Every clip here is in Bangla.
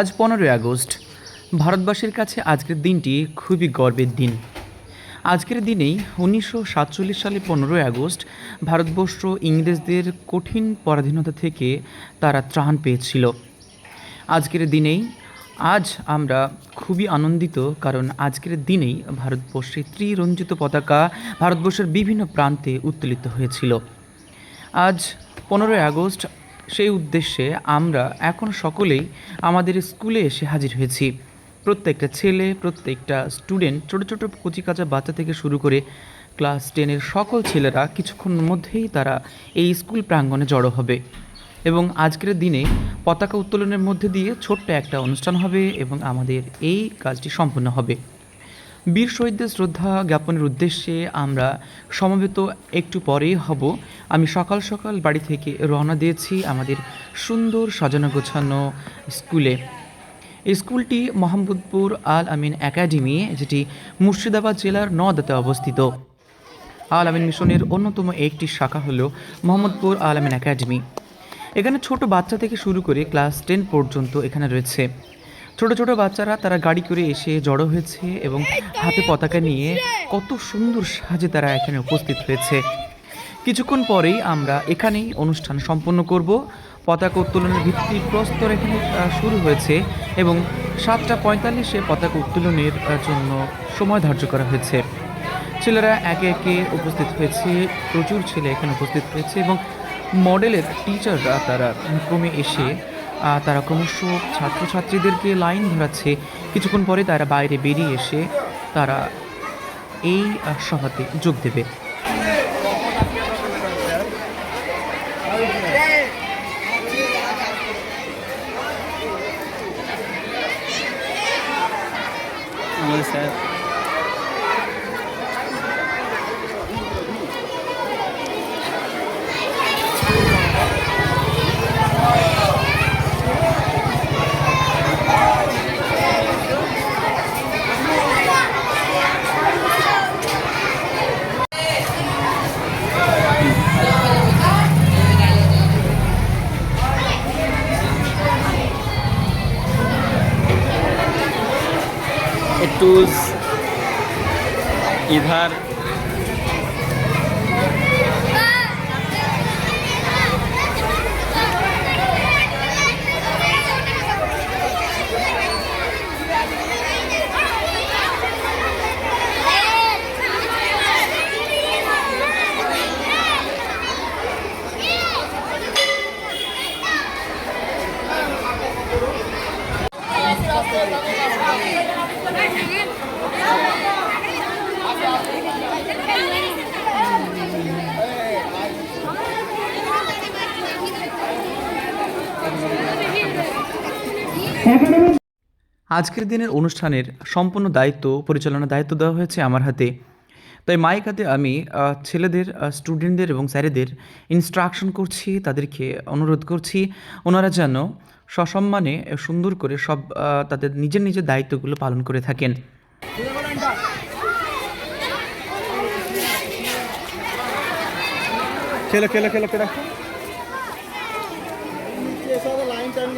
আজ পনেরোই আগস্ট। ভারতবাসীর কাছে আজকের দিনটি খুবই গর্বের দিন। আজকের দিনেই উনিশশো সাতচল্লিশ সালে পনেরোই আগস্ট ভারতবর্ষ ইংরেজদের কঠিন পরাধীনতা থেকে তারা ত্রাণ পেয়েছিল। আজকের দিনেই আজ আমরা খুবই আনন্দিত কারণ আজকের দিনেই ভারতবর্ষে ত্রিরঞ্জিত পতাকা ভারতবর্ষের বিভিন্ন প্রান্তে উত্তোলিত হয়েছিল। আজ পনেরোই আগস্ট সেই উদ্দেশ্যে আমরা এখন সকলেই আমাদের স্কুলে এসে হাজির হয়েছি। প্রত্যেকটা ছেলে, প্রত্যেকটা স্টুডেন্ট ছোটো ছোটো কচিকাচা বাচ্চা থেকে শুরু করে ক্লাস টেনের সকল ছেলেরা কিছুক্ষণের মধ্যেই তারা এই স্কুল প্রাঙ্গণে জড়ো হবে। এবং আজকের দিনে পতাকা উত্তোলনের মধ্যে দিয়ে ছোট্ট একটা অনুষ্ঠান হবে এবং আমাদের এই কাজটি সম্পূর্ণ হবে। বীর শহীদদের শ্রদ্ধা জ্ঞাপনের উদ্দেশ্যে আমরা সমবেত একটু পরেই হব। আমি সকাল সকাল বাড়ি থেকে রওনা দিয়েছি আমাদের সুন্দর সাজানো গোছানো স্কুলে। স্কুলটি মোহাম্মদপুর আল আমিন একাডেমি, যেটি মুর্শিদাবাদ জেলার নদাতে অবস্থিত। আল আমিন মিশনের অন্যতম একটি শাখা হলো মোহাম্মদপুর আল আমিন একাডেমি। এখানে ছোট বাচ্চা থেকে শুরু করে ক্লাস টেন পর্যন্ত এখানে রয়েছে। ছোট ছোট বাচ্চারা তারা গাড়ি করে এসে জড়ো হয়েছে এবং হাতে পতাকা নিয়ে কত সুন্দর সাজে তারা এখানে উপস্থিত হয়েছে। কিছুক্ষণ পরেই আমরা এখানেই অনুষ্ঠান সম্পন্ন করব। পতাকা উত্তোলনের ভিত্তি প্রস্তর এখানে শুরু হয়েছে এবং সাতটা পঁয়তাল্লিশে পতাকা উত্তোলনের জন্য সময় ধার্য করা হয়েছে। ছেলেরা একে একে উপস্থিত হয়েছে, প্রচুর ছেলে এখানে উপস্থিত হয়েছে এবং মডেলের টিচাররা তারা ক্রমে এসে তারা ক্রমশ ছাত্রছাত্রীদেরকে লাইন ধরাচ্ছে। কিছুক্ষণ পরে তারা বাইরে বেরিয়ে এসে তারা এই সভাতে যোগ দেবে। স্যার। একটু इधर আজকের দিনের অনুষ্ঠানের সম্পূর্ণ দায়িত্ব পরিচালনার দায়িত্ব দেওয়া হয়েছে আমার হাতে। তাই মাইক হাতে আমি ছেলেদের স্টুডেন্টদের এবং স্যারেদের ইনস্ট্রাকশন করছি, তাদেরকে অনুরোধ করছি। ওনারা যেন সসম্মানে সুন্দর করে সব তাদের নিজের নিজের দায়িত্বগুলো পালন করে থাকেন। খেলা খেলা খেলা, খেলো।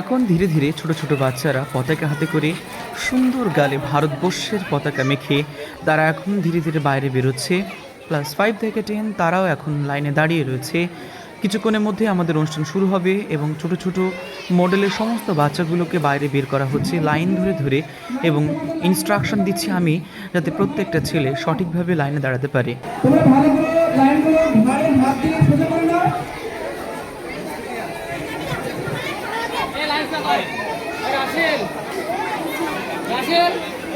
এখন ধীরে ধীরে ছোট ছোট বাচ্চারা পতাকা হাতে করে সুন্দর গালে ভারতবর্ষের পতাকা মেখে তারা এখন ধীরে ধীরে বাইরে বেরোচ্ছে। ক্লাস ফাইভ থেকে টেন তারাও এখন লাইনে দাঁড়িয়ে রয়েছে। কিছুক্ষণের মধ্যে আমাদের অনুষ্ঠান শুরু হবে এবং ছোট ছোট মডেলের সমস্ত বাচ্চাগুলোকে বাইরে বের করা হচ্ছে লাইন ধরে ধরে এবং ইনস্ট্রাকশন দিচ্ছি আমি যাতে প্রত্যেকটা ছেলে সঠিকভাবে লাইনে দাঁড়াতে পারে।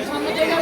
সামনে জায়গা